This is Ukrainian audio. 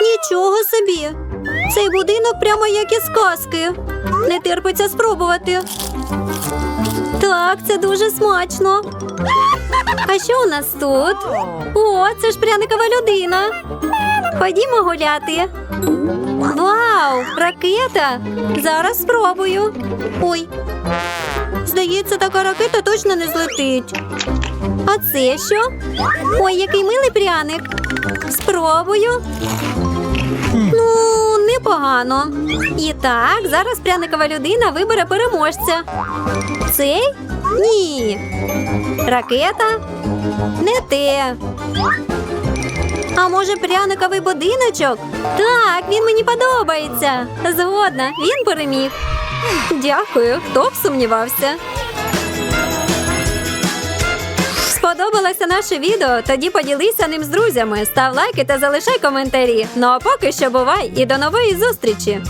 Нічого собі. Цей будинок прямо як із казки. Не терпиться спробувати. Так, це дуже смачно. А що у нас тут? О, це ж пряникова людина. Ходімо гуляти. Вау, ракета! Зараз спробую. Ой. Здається, така ракета точно не злетить. А це що? Ой, який милий пряник. Спробую. Ну, непогано. І так, зараз пряникова людина вибере переможця. Цей? Ні. Ракета? Не те. А може пряниковий будиночок? Так, він мені подобається. Згодна, він переміг. Дякую, хто б сумнівався. Сподобалося наше відео? Тоді поділися ним з друзями, став лайки та залишай коментарі. Ну а поки що бувай і до нової зустрічі!